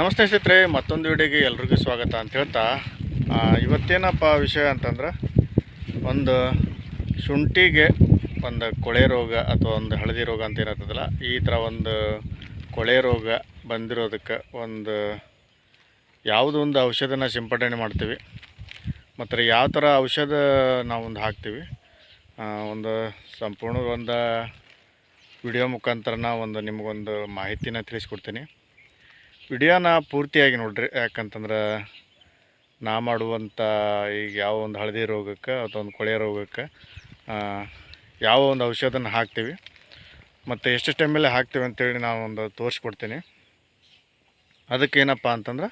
ನಮಸ್ತೆ ಸ್ನೇಹಿತರೆ, ಮತ್ತೊಂದು ವಿಡಿಯೋಗೆ ಎಲ್ರಿಗೂ ಸ್ವಾಗತ ಅಂತ ಹೇಳ್ತಾ ಇವತ್ತೇನಪ್ಪ ವಿಷಯ ಅಂತಂದ್ರೆ, ಒಂದು ಶುಂಠಿಗೆ ಒಂದು ಕೊಳೆ ರೋಗ ಅಥವಾ ಒಂದು ಹಳದಿ ರೋಗ ಅಂತ ಏನಾಗ್ತದಲ್ಲ, ಈ ಥರ ಒಂದು ಕೊಳೆ ರೋಗ ಬಂದಿರೋದಕ್ಕೆ ಒಂದು ಯಾವುದೊಂದು ಔಷಧನ ಸಿಂಪಡಣೆ ಮಾಡ್ತೀವಿ. ಮತ್ತು ಯಾವ ಥರ ಔಷಧ ನಾವು ಒಂದು ಹಾಕ್ತೀವಿ ಒಂದು ಸಂಪೂರ್ಣ ಒಂದು ವಿಡಿಯೋ ಮುಖಾಂತರನ ಒಂದು ನಿಮಗೊಂದು ಮಾಹಿತಿನ ತಿಳಿಸ್ಕೊಡ್ತೀನಿ. ವಿಡಿಯೋನ ಪೂರ್ತಿಯಾಗಿ ನೋಡ್ರಿ. ಯಾಕಂತಂದ್ರೆ ನಾ ಮಾಡುವಂಥ ಈಗ ಯಾವ ಒಂದು ಹಳದಿ ರೋಗಕ್ಕೆ ಅಥವಾ ಒಂದು ಕೊಳೆ ರೋಗಕ್ಕೆ ಯಾವ ಒಂದು ಔಷಧನ ಹಾಕ್ತೀವಿ. ಮತ್ತು ಎಷ್ಟು ಟೈಮಲ್ಲಿ ಹಾಕ್ತೀವಿ ಅಂತೇಳಿ ನಾನು ಒಂದು ತೋರಿಸ್ಕೊಡ್ತೀನಿ. ಅದಕ್ಕೇನಪ್ಪ ಅಂತಂದ್ರೆ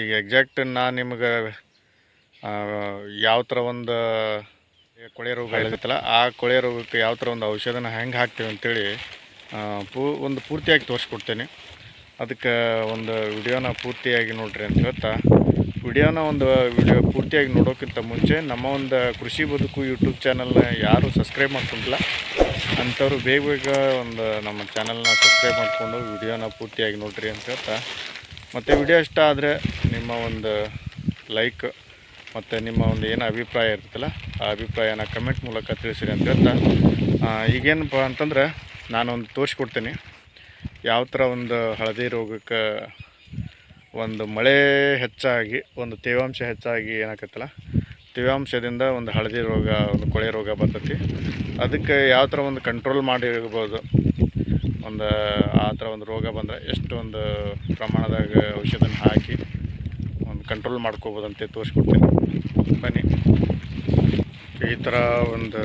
ಈಗ ಎಕ್ಸಾಕ್ಟ್ ನಾ ನಿಮ್ಗೆ ಯಾವ ಥರ ಒಂದು ಕೊಳೆ ರೋಗ ಹೇಳಿತ್ತಲ್ಲ ಆ ಕೊಳೆ ರೋಗಕ್ಕೆ ಯಾವ ಥರ ಒಂದು ಔಷಧನ ಹೆಂಗೆ ಹಾಕ್ತೀವಿ ಅಂತೇಳಿ ಪೂ, ಒಂದು ಪೂರ್ತಿಯಾಗಿ ತೋರಿಸ್ಕೊಡ್ತೇನೆ. ಅದಕ್ಕೆ ಒಂದು ವಿಡಿಯೋನ ಪೂರ್ತಿಯಾಗಿ ನೋಡ್ರಿ ಅಂತ ಹೇಳ್ತಾ. ವಿಡಿಯೋನ ಒಂದು ವಿಡಿಯೋ ಪೂರ್ತಿಯಾಗಿ ನೋಡೋಕ್ಕಿಂತ ಮುಂಚೆ ನಮ್ಮ ಒಂದು ಕೃಷಿ ಬದುಕು ಯೂಟ್ಯೂಬ್ ಚಾನಲ್ನ ಯಾರು ಸಬ್ಸ್ಕ್ರೈಬ್ ಮಾಡ್ಕೊಂಡಿಲ್ಲ. ಅಂಥವ್ರು ಬೇಗ ಬೇಗ ಒಂದು ನಮ್ಮ ಚಾನಲ್ನ ಸಬ್ಸ್ಕ್ರೈಬ್ ಮಾಡಿಕೊಂಡು ವಿಡಿಯೋನ ಪೂರ್ತಿಯಾಗಿ ನೋಡ್ರಿ ಅಂತ ಹೇಳ್ತಾ. ಮತ್ತು ವಿಡಿಯೋ ಇಷ್ಟ ಆದರೆ ನಿಮ್ಮ ಒಂದು ಲೈಕ್ ಮತ್ತು ನಿಮ್ಮ ಒಂದು ಏನು ಅಭಿಪ್ರಾಯ ಇರ್ತಲ್ಲ ಆ ಅಭಿಪ್ರಾಯನ ಕಮೆಂಟ್ ಮೂಲಕ ತಿಳಿಸಿರಿ ಅಂತ ಹೇಳ್ತಾ. ಈಗೇನಪ್ಪ ಅಂತಂದ್ರೆ ನಾನೊಂದು ತೋರಿಸ್ಕೊಡ್ತೀನಿ. ಯಾವ ಥರ ಒಂದು ಹಳದಿ ರೋಗಕ್ಕೆ ಒಂದು ಮಳೆ ಹೆಚ್ಚಾಗಿ, ಒಂದು ತೇವಾಂಶ ಹೆಚ್ಚಾಗಿ ಏನಾಕತ್ತಲ್ಲ? ತೇವಾಂಶದಿಂದ ಒಂದು ಹಳದಿ ರೋಗ, ಒಂದು ಕೊಳೆ ರೋಗ ಬರ್ತೈತಿ. ಅದಕ್ಕೆ ಯಾವ ಥರ ಒಂದು ಕಂಟ್ರೋಲ್ ಮಾಡಿರ್ಬೋದು. ಒಂದು ಆ ಥರ ಒಂದು ರೋಗ ಬಂದರೆ ಒಂದು ಪ್ರಮಾಣದಾಗ ಔಷಧನ ಹಾಕಿ ಒಂದು ಕಂಟ್ರೋಲ್ ಮಾಡ್ಕೋಬೋದು ಅಂತ ತೋರಿಸ್ಕೊಡ್ತೀನಿ. ಬನ್ನಿ. ಈ ಥರ ಒಂದು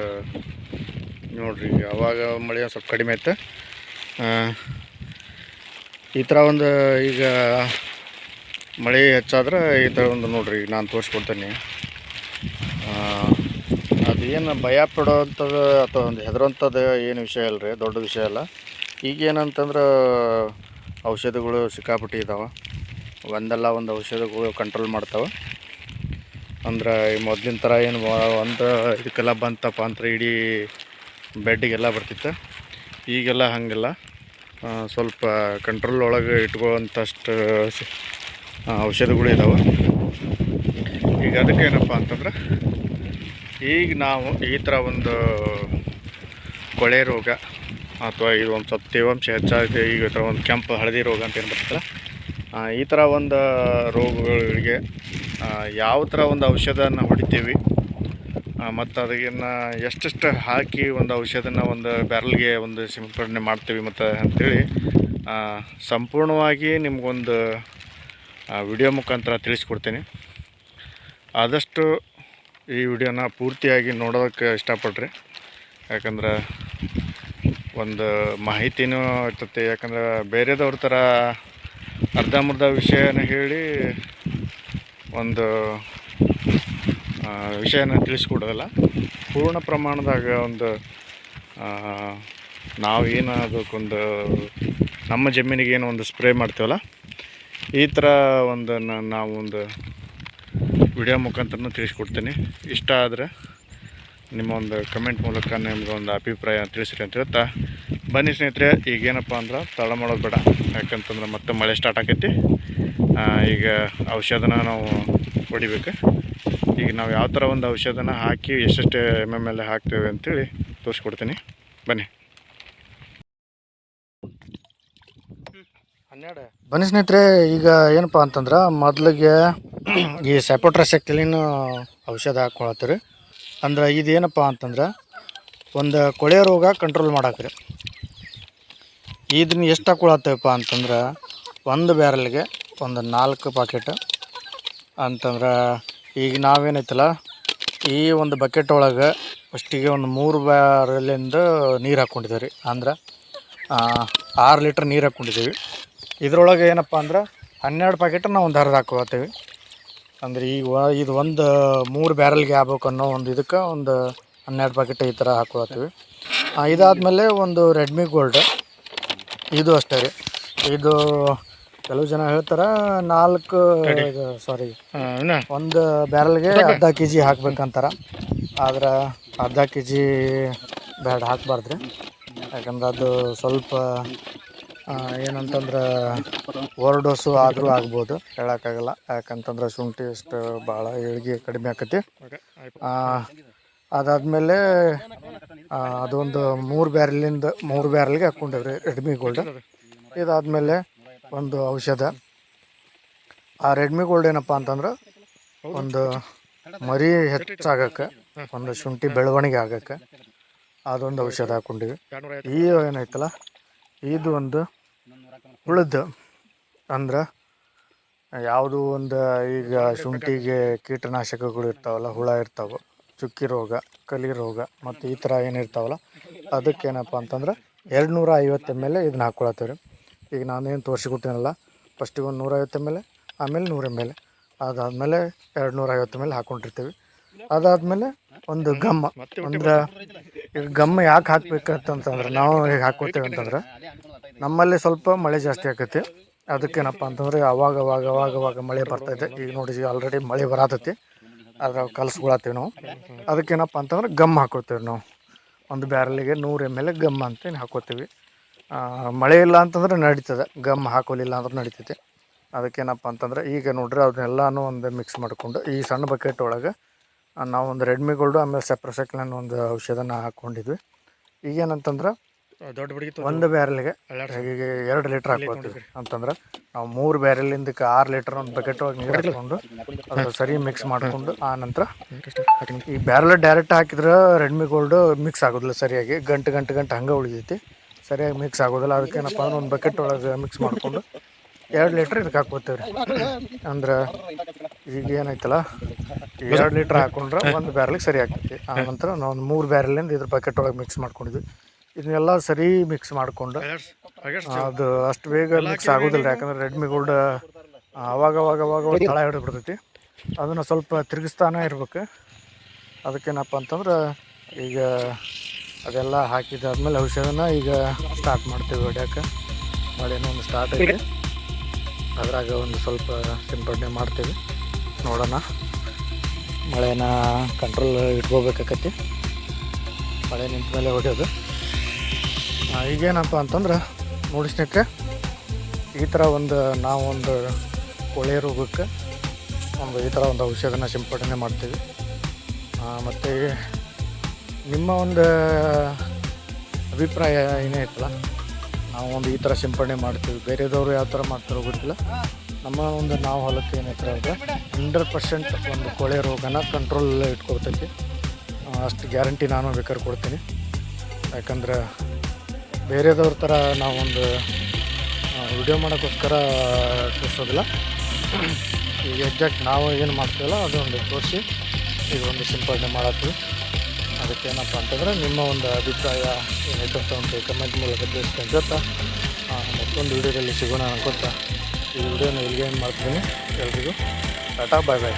ನೋಡ್ರಿ ಆವಾಗ ಮಳೆ ಸ್ವಲ್ಪ ಕಡಿಮೆ ಆಯ್ತು ಈ ಥರ ಒಂದು ಈಗ ಮಳೆ ಹೆಚ್ಚಾದ್ರೆ ಈ ಥರ ಒಂದು ನೋಡಿರಿ ಈಗ ನಾನು ತೋರಿಸ್ಕೊಡ್ತೀನಿ. ಅದು ಏನು ಭಯ ಪಡೋವಂಥದ್ದು ಅಥವಾ ಒಂದು ಹೆದರೋಂಥದ್ದು ಏನು ವಿಷಯ ಅಲ್ಲ ರೀ ದೊಡ್ಡ ವಿಷಯ ಅಲ್ಲ. ಈಗ ಏನಂತಂದ್ರೆ ಔಷಧಿಗಳು ಸಿಕ್ಕಾಪಟ್ಟಿ ಇದ್ದಾವೆ ಒಂದಲ್ಲ ಒಂದು ಔಷಧಗಳು ಕಂಟ್ರೋಲ್ ಮಾಡ್ತಾವೆ. ಅಂದ್ರೆ ಈ ಮೊದಲಿನ ಥರ ಏನು ಒಂದು ಇದಕ್ಕೆಲ್ಲ ಬಂತಪ್ಪ ಅಂತ ಇಡೀ ಬೆಡ್ಡಿಗೆಲ್ಲ ಬರ್ತಿತ್ತು. ಈಗೆಲ್ಲ ಹಾಗೆಲ್ಲ. ಸ್ವಲ್ಪ ಕಂಟ್ರೋಲ್ ಒಳಗೆ ಆ, ಔಷಧಗಳು ಈಗ ಅದಕ್ಕೆ ಏನಪ್ಪ ಅಂತಂದ್ರೆ ಈಗ ನಾವು ಈ ಥರ ಒಂದು ಕೊಳೆ ರೋಗ ಅಥವಾ ಇದು ಒಂದು ಸ್ವಲ್ಪ ತೇವಾಂಶ ಹೆಚ್ಚಾಗಿದೆ ಈಗ ಈ ಥರ ಒಂದು ಕೆಂಪು ಹಳದಿ ರೋಗ ಅಂತ ಏನು ಬರ್ತಲ್ಲ ಆ, ಈ ಥರ ಒಂದು ರೋಗಗಳಿಗೆ ಯಾವ ಥರ ಒಂದು ಔಷಧನ ಹೊಡಿತೀವಿ ಮತ್ತು ಅದನ್ನು ಎಷ್ಟೆಷ್ಟು ಹಾಕಿ ಒಂದು ಔಷಧನ ಒಂದು ಬ್ಯಾರಲ್ಗೆ ಒಂದು ಸಿಂಪಡಣೆ ಮಾಡ್ತೀವಿ ಮತ್ತು ಅಂಥೇಳಿ ಸಂಪೂರ್ಣವಾಗಿ ನಿಮಗೊಂದು ವಿಡಿಯೋ ಮುಖಾಂತರ ತಿಳಿಸ್ಕೊಡ್ತೀನಿ. ಆದಷ್ಟು ಈ ವಿಡಿಯೋನ ಪೂರ್ತಿಯಾಗಿ ನೋಡೋದಕ್ಕೆ ಇಷ್ಟಪಡ್ರಿ ಯಾಕಂದ್ರೆ ಒಂದು ಮಾಹಿತಿನೂ ಇರ್ತೈತೆ. ಯಾಕಂದ್ರೆ ಬೇರೆದವ್ರ ಥರ ಅರ್ಧಂಬರ್ಧ ವಿಷಯನ ಹೇಳಿ ಒಂದು ವಿಷಯನ ತಿಳಿಸ್ಕೊಡೋದಲ್ಲ. ಪೂರ್ಣ ಪ್ರಮಾಣದಾಗ ಒಂದು ಆ, ನಾವು ಏನು ಅದಕ್ಕೊಂದು ನಮ್ಮ ಜಮೀನಿಗೆ ಏನು ಒಂದು ಸ್ಪ್ರೇ ಮಾಡ್ತೀವಲ್ಲ ಈ ಥರ ಒಂದು ನಾವೊಂದು ವಿಡಿಯೋ ಮುಖಾಂತರನೂ ತಿಳಿಸ್ಕೊಡ್ತೀನಿ. ಇಷ್ಟ ಆದರೆ ನಿಮ್ಮ ಒಂದು ಕಮೆಂಟ್ ಮೂಲಕ ನಿಮ್ಗೆ ಒಂದು ಅಭಿಪ್ರಾಯ ತಿಳಿಸ್ರಿ ಅಂತ ಹೇಳ್ತಾ. ಬನ್ನಿ ಸ್ನೇಹಿತರೆ ಈಗೇನಪ್ಪ ಅಂದ್ರೆ ತಡ ಮಾಡೋದು ಬೇಡ. ಯಾಕಂತಂದ್ರೆ ಮತ್ತೆ ಮಳೆ ಸ್ಟಾರ್ಟ್ ಆಕೈತಿ. ಈಗ ಔಷಧನ ನಾವು ಹೊಡಿಬೇಕು. ಈಗ ನಾವು ಯಾವ ಥರ ಒಂದು ಔಷಧನ ಹಾಕಿ ಎಷ್ಟೆಷ್ಟು ಎಂ ಎಂ ಎಲ್ ಹಾಕ್ತೇವೆ ಅಂತೇಳಿ ತೋರಿಸ್ಕೊಡ್ತೀನಿ. ಬನ್ನಿ. ಬನ್ನಿ ಸ್ನೇಹಿತರೆ, ಈಗ ಏನಪ್ಪ ಅಂತಂದ್ರೆ ಮೊದಲಿಗೆ ಈ ಸೆಪೋಟ್ರಸೆಕ್ಟಿಲಿನ ಔಷಧ ಹಾಕ್ಕೊಳತ್ತೀರಿ. ಅಂದ್ರೆ ಇದೇನಪ್ಪ ಅಂತಂದ್ರೆ ಒಂದು ಕೊಳೆ ರೋಗ ಕಂಟ್ರೋಲ್ ಮಾಡಾಕ್ರಿ. ಇದನ್ನ ಎಷ್ಟು ಹಾಕ್ಕೊಳತ್ತೇವಪ್ಪ ಅಂತಂದ್ರೆ ಒಂದು ಬ್ಯಾರಲ್ಗೆ ಒಂದು ನಾಲ್ಕು ಪಾಕೆಟ್ ಅಂತಂದ್ರೆ ಈಗ ನಾವೇನೈತಲ್ಲ, ಈ ಒಂದು ಬಕೆಟ್ ಒಳಗೆ ಫಸ್ಟಿಗೆ ಒಂದು ಮೂರು ಬ್ಯಾರಲಿಂದ ನೀರು ಹಾಕ್ಕೊಂಡಿದ್ದೀವಿ ರೀ ಅಂದ್ರೆ ಆರು ಲೀಟ್ರ್ ನೀರು ಹಾಕ್ಕೊಂಡಿದ್ದೀವಿ ಇದರೊಳಗೆ ಏನಪ್ಪ ಅಂದ್ರೆ, ಹನ್ನೆರಡು ಪ್ಯಾಕೆಟ್ ನಾವು ಒಂದು ಹರಿದು ಹಾಕೋತೀವಿ ಅಂದ್ರೆ ಈಗ ಇದು ಒಂದು ಮೂರು ಬ್ಯಾರಲ್ಗೆ ಆಗ್ಬೇಕು ಅನ್ನೋ ಒಂದು ಇದಕ್ಕೆ ಒಂದು ಹನ್ನೆರಡು ಪ್ಯಾಕೆಟ್ ಈ ಥರ ಹಾಕೋತೀವಿ ಇದಾದಮೇಲೆ ಒಂದು ರೆಡ್ಮಿ ಗೋಲ್ಡ್ ಇದು ಅಷ್ಟೇ ರೀ. ಇದು ಕೆಲವು ಜನ ಹೇಳ್ತಾರ ನಾಲ್ಕು ಸಾರಿ ಒಂದು ಬ್ಯಾರಲ್ಗೆ ಅರ್ಧ ಕೆ ಜಿ ಹಾಕ್ಬೇಕಂತಾರ. ಆದ್ರೆ ಅರ್ಧ ಕೆ ಜಿ ಬ್ಯಾಡ ಹಾಕ್ಬಾರ್ದ್ರಿ. ಯಾಕಂದ್ರೆ ಅದು ಸ್ವಲ್ಪ ಏನಂತಂದ್ರೆ ಓವರ್ ಡೋಸು ಆದರೂ ಆಗ್ಬೋದು ಹೇಳೋಕ್ಕಾಗಲ್ಲ. ಯಾಕಂತಂದ್ರೆ ಶುಂಠಿ ಅಷ್ಟು ಭಾಳ ಇಳಿಗೆ ಕಡಿಮೆ ಆಕತಿ. ಅದಾದಮೇಲೆ ಅದೊಂದು ಮೂರು ಬ್ಯಾರಲಿಂದ ಮೂರು ಬ್ಯಾರಲ್ಗೆ ಹಾಕ್ಕೊಂಡಿವ್ರಿ ರೆಡ್ಮಿ ಗೋಲ್ಡ್ ಇದಾದಮೇಲೆ ಒಂದು ಔಷಧ. ಆ ರೆಡ್ಮಿ ಗೋಲ್ಡ್ ಏನಪ್ಪ ಅಂತಂದ್ರೆ ಒಂದು ಮರಿ ಹೆಚ್ಚಾಗಕ್ಕೆ ಒಂದು ಶುಂಠಿ ಬೆಳವಣಿಗೆ ಆಗಕ್ಕೆ ಅದೊಂದು ಔಷಧ ಹಾಕ್ಕೊಂಡಿವಿ ಈ ಏನೈತಲ್ಲ ಇದು ಒಂದು ಉಳಿದು ಅಂದ್ರೆ ಯಾವುದು ಒಂದು ಈಗ ಶುಂಠಿಗೆ ಕೀಟನಾಶಕಗಳು ಇರ್ತಾವಲ್ಲ, ಹುಳ ಇರ್ತಾವೆ, ಚುಕ್ಕಿ ರೋಗ, ಕಲಿ ರೋಗ ಮತ್ತು ಈ ಥರ ಏನಿರ್ತಾವಲ್ಲ ಅದಕ್ಕೇನಪ್ಪ ಅಂತಂದ್ರೆ ಎರಡು ನೂರ ಐವತ್ತು ಎಂ ಎಲ್ ಇದನ್ನ ಹಾಕ್ಕೊಳತ್ತೀವಿ ರೀ ಈಗ ನಾನೇನು ತೋರಿಸಿಕೊಟ್ಟೇನಲ್ಲ ಫಸ್ಟಿಗೆ ಒಂದು ನೂರೈವತ್ತು ಎಂ ಎಲ್ ಆಮೇಲೆ ನೂರು ಎಂ ಎಲ್ ಅದಾದಮೇಲೆ ಎರಡು ನೂರ ಐವತ್ತು ಎಂ ಎಲ್ ಹಾಕ್ಕೊಂಡಿರ್ತೀವಿ ಅದಾದಮೇಲೆ ಒಂದು ಗಮ್ಮ. ಅಂದ್ರೆ ಈಗ ಗಮ್ಮ ಯಾಕೆ ಹಾಕ್ಬೇಕಂತಂದ್ರೆ, ನಾವು ಈಗ ಹಾಕ್ಕೊತೇವೆ ಅಂತಂದ್ರೆ, ನಮ್ಮಲ್ಲಿ ಸ್ವಲ್ಪ ಮಳೆ ಜಾಸ್ತಿ ಆಕೈತಿ. ಅದಕ್ಕೇನಪ್ಪ ಅಂತಂದ್ರೆ ಅವಾಗ ಅವಾಗ ಅವಾಗ ಅವಾಗ ಮಳೆ ಬರ್ತೈತೆ ಈಗ ನೋಡಿ ಆಲ್ರೆಡಿ ಮಳೆ ಬರತೈತಿ. ಅದ್ರಾಗ ಕಲಸ್ಕೊಳತ್ತೀವಿ ನಾವು. ಅದಕ್ಕೇನಪ್ಪ ಅಂತಂದ್ರೆ ಗಮ್ ಹಾಕೋತೀವಿ ನಾವು. ಒಂದು ಬ್ಯಾರಲಿಗೆ ನೂರು ಎಂ ಎಲ್ ಗಮ್ ಅಂತೇನು ಹಾಕೋತೀವಿ ಮಳೆ ಇಲ್ಲ ಅಂತಂದ್ರೆ ನಡೀತದೆ. ಗಮ್ ಹಾಕೋಲಿಲ್ಲ ಅಂದ್ರೆ ನಡೀತೈತೆ. ಅದಕ್ಕೇನಪ್ಪ ಅಂತಂದ್ರೆ ಈಗ ನೋಡ್ರಿ ಅದನ್ನೆಲ್ಲನೂ ಒಂದು ಮಿಕ್ಸ್ ಮಾಡಿಕೊಂಡು ಈ ಸಣ್ಣ ಬಕೆಟ್ ಒಳಗೆ ನಾವು ಒಂದು ರೆಡ್ಮಿ ಗೋಲ್ಡು ಆಮೇಲೆ ಸೆಪ್ರಸೆಕ್ಲನ್ ಒಂದು ಔಷಧನ ಹಾಕ್ಕೊಂಡಿದ್ವಿ ಈಗೇನಂತಂದ್ರೆ ದೊಡ್ಡ ಬಿಡಿಗೆ ಒಂದು ಬ್ಯಾರಲ್ಗೆ ಈಗ ಎರಡು ಲೀಟ್ರ್ ಹಾಕ್ಕೊತೀವಿ ಅಂತಂದ್ರೆ ನಾವು ಮೂರು ಬ್ಯಾರಲಿಂದಕ್ಕೆ ಆರು ಲೀಟ್ರ್ ಒಂದು ಬಕೆಟ್ ಒಳಗೆ ನೀರು ಹಾಕ್ಕೊಂಡು ಅದು ಸರಿ ಮಿಕ್ಸ್ ಮಾಡಿಕೊಂಡು ಆ ನಂತರ ಈ ಬ್ಯಾರಲ್ ಡೈರೆಕ್ಟ್ ಹಾಕಿದ್ರೆ ರೆಡ್ಮಿ ಗೋಲ್ಡು ಮಿಕ್ಸ್ ಆಗೋದಿಲ್ಲ ಸರಿಯಾಗಿ. ಗಂಟು ಗಂಟು ಗಂಟು ಹಂಗೆ ಉಳಿದೈತಿ. ಸರಿಯಾಗಿ ಮಿಕ್ಸ್ ಆಗೋದಿಲ್ಲ. ಅದಕ್ಕೆ ಏನಪ್ಪ ಅಂದ್ರೆ ಒಂದು ಬಕೆಟ್ ಒಳಗೆ ಮಿಕ್ಸ್ ಮಾಡಿಕೊಂಡು ಎರಡು ಲೀಟ್ರ್ ಇದಕ್ಕೆ ಹಾಕ್ಕೋತೀವಿ ರೀ ಅಂದ್ರೆ ಈಗ ಏನೈತಲ್ಲ ಎರಡು ಲೀಟ್ರ್ ಹಾಕೊಂಡ್ರೆ ಒಂದು ಬ್ಯಾರಲಿಗೆ ಸರಿ ಆಗ್ತೈತಿ. ಆ ನಂತರ ನಾವು ಒಂದು ಮೂರು ಬ್ಯಾರಲಿಂದ ಇದ್ರ ಬಕೆಟ್ ಒಳಗೆ ಮಿಕ್ಸ್ ಮಾಡ್ಕೊಂಡಿದ್ವಿ. ಇದನ್ನೆಲ್ಲ ಸರಿ ಮಿಕ್ಸ್ ಮಾಡಿಕೊಂಡು, ಅದು ಅಷ್ಟು ಬೇಗ ಮಿಕ್ಸ್ ಆಗೋದಿಲ್ಲ ಯಾಕಂದ್ರೆ ರೆಡ್ಮಿ ಗೋಲ್ಡ್ ಅವಾಗ ಅವಾಗ ಅವಾಗ ತಳ ಹಿಡಿದ್ಬಿಡ್ತೈತಿ ಅದನ್ನು ಸ್ವಲ್ಪ ತಿರುಗಿಸ್ತಾನೆ ಇರ್ಬೇಕು. ಅದಕ್ಕೇನಪ್ಪ ಅಂತಂದ್ರೆ ಈಗ ಅದೆಲ್ಲ ಹಾಕಿದಾದ್ಮೇಲೆ ಔಷಧನ ಈಗ ಸ್ಟಾರ್ಟ್ ಮಾಡ್ತೀವಿ ಹೊಡ್ಯಾಕೆ. ಮಳೆನೂ ಒಂದು ಸ್ಟಾರ್ಟ್ ಆಗಿದೆ ಅದ್ರಾಗ ಒಂದು ಸ್ವಲ್ಪ ಸಿಂಪಡಣೆ ಮಾಡ್ತೀವಿ. ನೋಡೋಣ. ಮಳೆನ ಕಂಟ್ರೋಲ್ ಇಟ್ಕೋಬೇಕಾಕತಿ. ಮಳೆ ನಿಂತ ಮೇಲೆ ಹೊಡೆಯೋದು ಈಗೇನಪ್ಪ ಅಂತಂದ್ರೆ ನೋಡಿ ಸ್ನೇಹಿತರೆ ಈ ಥರ ಒಂದು ನಾವು ಒಂದು ಕೊಳೆ ರೋಗಕ್ಕೆ ಒಂದು ಈ ಥರ ಒಂದು ಔಷಧನ ಸಿಂಪಡಣೆ ಮಾಡ್ತೀವಿ. ಮತ್ತು ನಿಮ್ಮ ಒಂದು ಅಭಿಪ್ರಾಯ ಏನೇ ಐತಲ್ಲ ನಾವು ಒಂದು ಈ ಥರ ಸಿಂಪಡಣೆ ಮಾಡ್ತೀವಿ, ಬೇರೆದವರು ಯಾವ ಥರ ಮಾಡ್ತಾರೋ ಗೊತ್ತಿಲ್ಲ. ನಮ್ಮ ಒಂದು ನಾವು ಹೊಲಕ್ಕೆ ಏನೈತೆ ಅಂದರೆ ಹಂಡ್ರೆಡ್ ಪರ್ಸೆಂಟ್ ಒಂದು ಕೊಳೆ ರೋಗನ ಕಂಟ್ರೋಲ್ ಇಟ್ಕೊಳ್ತೈತಿ. ಅಷ್ಟು ಗ್ಯಾರಂಟಿ ನಾನು ಬೇಕಾದ್ರೆ ಕೊಡ್ತೀನಿ. ಯಾಕಂದ್ರೆ ಬೇರೆದವ್ರ ಥರ ನಾವೊಂದು ವಿಡಿಯೋ ಮಾಡೋಕ್ಕೋಸ್ಕರ ತೋರಿಸೋದಿಲ್ಲ. ಈಗ ಎಕ್ಸಾಕ್ಟ್ ನಾವು ಏನು ಮಾಡ್ತೀವಲ್ಲ, ಅದೊಂದು ತೋರಿಸಿ ಈಗ ಒಂದು ಸಿಂಪಡಣೆ ಮಾಡತ್ತೀವಿ. ಅದಕ್ಕೇನಪ್ಪ ಅಂತಂದರೆ ನಿಮ್ಮ ಒಂದು ಅಭಿಪ್ರಾಯ ಏನೈತೆ ಅಂತ ಒಂದು ಕಮೆಂಟ್ ಮೂಲಕ ತಿಳಿಸ್ಕೊಂತ ಮತ್ತೊಂದು ವೀಡಿಯೋದಲ್ಲಿ ಸಿಗೋಣ ಅನ್ಕೊತ ಈ ವಿಡಿಯೋನ ಇಲ್ಲಿಗೆ ಏನು ಮಾಡ್ತೀನಿ ಎಲ್ರಿಗೂ ಟಾಟಾ ಬಾಯ್ ಬಾಯ್